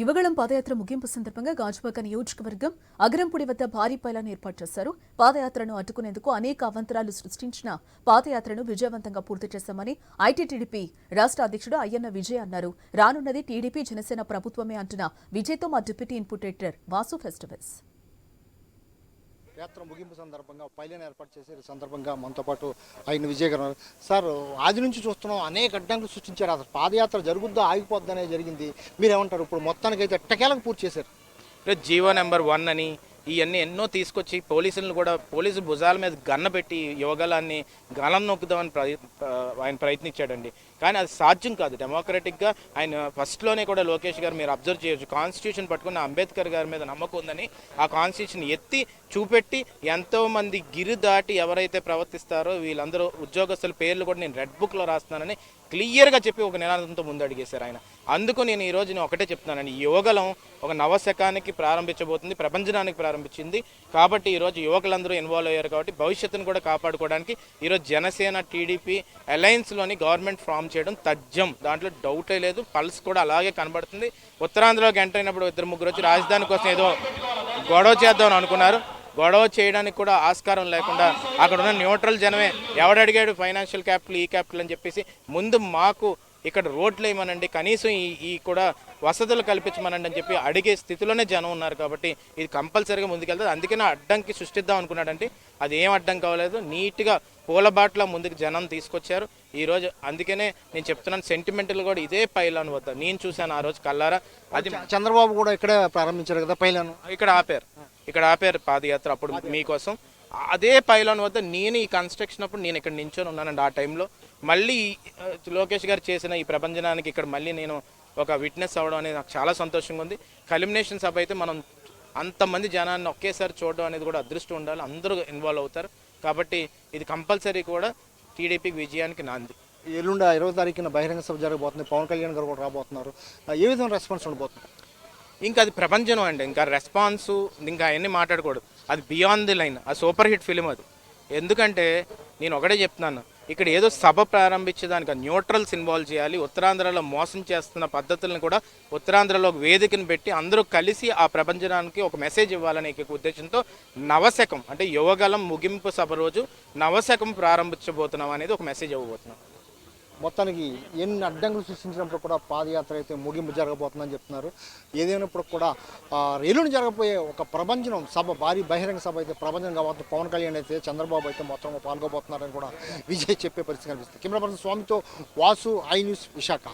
యువగళం పాదయాత్ర ముగింపు సందర్భంగా గాజువాక నియోజకవర్గం అగరంపుడి వద్ద భారీ పైలాన్ని ఏర్పాటు చేశారు. పాదయాత్రను అడ్డుకునేందుకు అనేక అవంతరాలు సృష్టించిన పాదయాత్రను విజయవంతంగా పూర్తి చేశామని ఐటీటీడీపీ రాష్ట్ర అధ్యక్షుడు అయ్యన్న విజయ్ అన్నారు. రానున్నది టీడీపీ జనసేన ప్రభుత్వమే అంటున్న విజయ్తో మా deputy input editor Vasu festivals. యాత్ర ముగింపు సందర్భంగా పైలన్ ఏర్పాటు చేసే సందర్భంగా మనతో పాటు ఆయన విజయ్ సార్ ఆది నుంచి చూస్తున్నాం అనేక అడ్డంకులు సృష్టించారు. అసలు పాదయాత్ర జరుగుద్దా ఆగిపోద్దా అనేది జరిగింది. మీరేమంటారు? ఇప్పుడు మొత్తానికి అయితే ఎట్టకేలకు పూర్తి చేశారు? జీవో నెంబర్ వన్ అని ఇవన్నీ ఎన్నో తీసుకొచ్చి పోలీసులను కూడా పోలీసు భుజాల మీద గన్న పెట్టి యువగలాన్ని గలం నొక్కుదామని ఆయన ప్రయత్నించాడండి. కానీ అది సాధ్యం కాదు. డెమోక్రటిక్గా ఆయన ఫస్ట్లోనే కూడా లోకేష్ గారు మీరు అబ్జర్వ్ చేయొచ్చు. కాన్స్టిట్యూషన్ పట్టుకున్న అంబేద్కర్ గారి మీద నమ్మకం ఉందని ఆ కాన్స్టిట్యూషన్ ఎత్తి చూపెట్టి ఎంతోమంది గిరి దాటి ఎవరైతే ప్రవర్తిస్తారో వీళ్ళందరూ ఉద్యోగస్తుల పేర్లు కూడా నేను రెడ్ బుక్లో రాస్తున్నానని క్లియర్గా చెప్పి ఒక నినాదంతో ముందు అడిగేశారు ఆయన. అందుకు నేను ఈరోజు నేను ఒకటే చెప్తున్నానండి. యువగలం ఒక నవశకానికి ప్రారంభించబోతుంది ప్రపంచనానికి ప్రారంభించింది. కాబట్టి ఈరోజు యువకులందరూ ఇన్వాల్వ్ అయ్యారు కాబట్టి భవిష్యత్తును కూడా కాపాడుకోవడానికి ఈరోజు జనసేన టీడీపీ అలయన్స్లోని గవర్నమెంట్ ఫామ్ చేయడం తజ్జం దాంట్లో డౌటే లేదు పల్స్ కూడా అలాగే కనబడుతుంది. ఉత్తరాంధ్రలోకి ఎంటర్ అయినప్పుడు ఇద్దరు ముగ్గురు వచ్చి రాజధాని కోసం ఏదో గొడవ చేద్దామని అనుకున్నారు. గొడవ చేయడానికి కూడా ఆస్కారం లేకుండా అక్కడ ఉన్న న్యూట్రల్ జనమే ఎవడడిగాడు ఫైనాన్షియల్ క్యాపిటల్ ఈ క్యాపిటల్ అని చెప్పేసి ముందు మాకు ఇక్కడ రోడ్లు వేయమనండి కనీసం ఈ ఈ కూడా వసతులు కల్పించమనండి అని చెప్పి అడిగే స్థితిలోనే జనం ఉన్నారు కాబట్టి ఇది కంపల్సరీగా ముందుకెళ్తుంది అందుకనే అడ్డంకి సృష్టిద్దాం అనుకున్నాడంటే అది ఏం అడ్డం కావలేదు. నీట్గా పూలబాట్ల ముందుకు జనం తీసుకొచ్చారు. ఈ రోజు అందుకనే నేను చెప్తున్నాను సెంటిమెంటల్ కూడా ఇదే పైలాన్ వద్ద. నేను చూశాను ఆ రోజు కల్లారా అది చంద్రబాబు కూడా ఇక్కడే ప్రారంభించారు కదా పైలాను ఇక్కడ ఆపారు. ఇక్కడ ఆపారు పాదయాత్ర అప్పుడు మీకోసం. అదే పైలాన్ వద్ద నేను ఈ కన్స్ట్రక్షన్ అప్పుడు నేను ఇక్కడ నించొని ఉన్నానండి ఆ టైంలో మళ్ళీ లోకేష్ గారు చేసిన ఈ ప్రపంచనానికి ఇక్కడ మళ్ళీ నేను ఒక విట్నెస్ అవ్వడం అనేది నాకు చాలా సంతోషంగా ఉంది. కలిమినేషన్ సభ అయితే మనం అంతమంది జనాన్ని ఒకేసారి చూడడం అనేది కూడా అదృష్టం ఉండాలి. అందరూ ఇన్వాల్వ్ అవుతారు. కాబట్టి ఇది కంపల్సరీ కూడా టీడీపీకి విజయానికి నాంది. ఎల్లుండి ఇరవై తారీఖున బహిరంగ సభ జరగబోతుంది. పవన్ కళ్యాణ్ గారు కూడా రాబోతున్నారు. ఏ విధంగా రెస్పాన్స్ ఉండబోతుంది? ఇంకా అది ప్రపంచం అండి. ఇంకా రెస్పాన్స్ ఇంకా అవన్నీ మాట్లాడకూడదు. అది బియాండ్ ది లైన్. ఆ సూపర్ హిట్ ఫిలిం అది. ఎందుకంటే నేను ఒకటే చెప్తున్నాను. ఇక్కడ ఏదో సభ ప్రారంభించేదానికి న్యూట్రల్స్ ఇన్వాల్వ్ చేయాలి. ఉత్తరాంధ్రలో మోసం చేస్తున్న పద్ధతులను కూడా ఉత్తరాంధ్రలో ఒక వేదికను పెట్టి అందరూ కలిసి ఆ ప్రపంచానికి ఒక మెసేజ్ ఇవ్వాలనే ఒక ఉద్దేశంతో నవశకం అంటే యువగలం ముగింపు సభ రోజు నవశకం ప్రారంభించబోతున్నాం అనేది ఒక మెసేజ్ ఇవ్వబోతున్నాం. మొత్తానికి ఎన్ని అడ్డంకులు సృష్టించినప్పుడు కూడా పాదయాత్ర అయితే ముగింపు జరగబోతుందని చెప్తున్నారు. ఏదైనప్పుడు కూడా ఆ, జరగబోయే ఒక ప్రపంచం సభ భారీ బహిరంగ సభ అయితే ప్రపంచం కాబట్టి పవన్ కళ్యాణ్ అయితే చంద్రబాబు అయితే మొత్తం పాల్గొబోతున్నారని కూడా విజయ్ చెప్పే పరిస్థితి కనిపిస్తుంది. కెమెరా పర్సన్ స్వామితో వాసు ఐ న్యూస్ విశాఖ.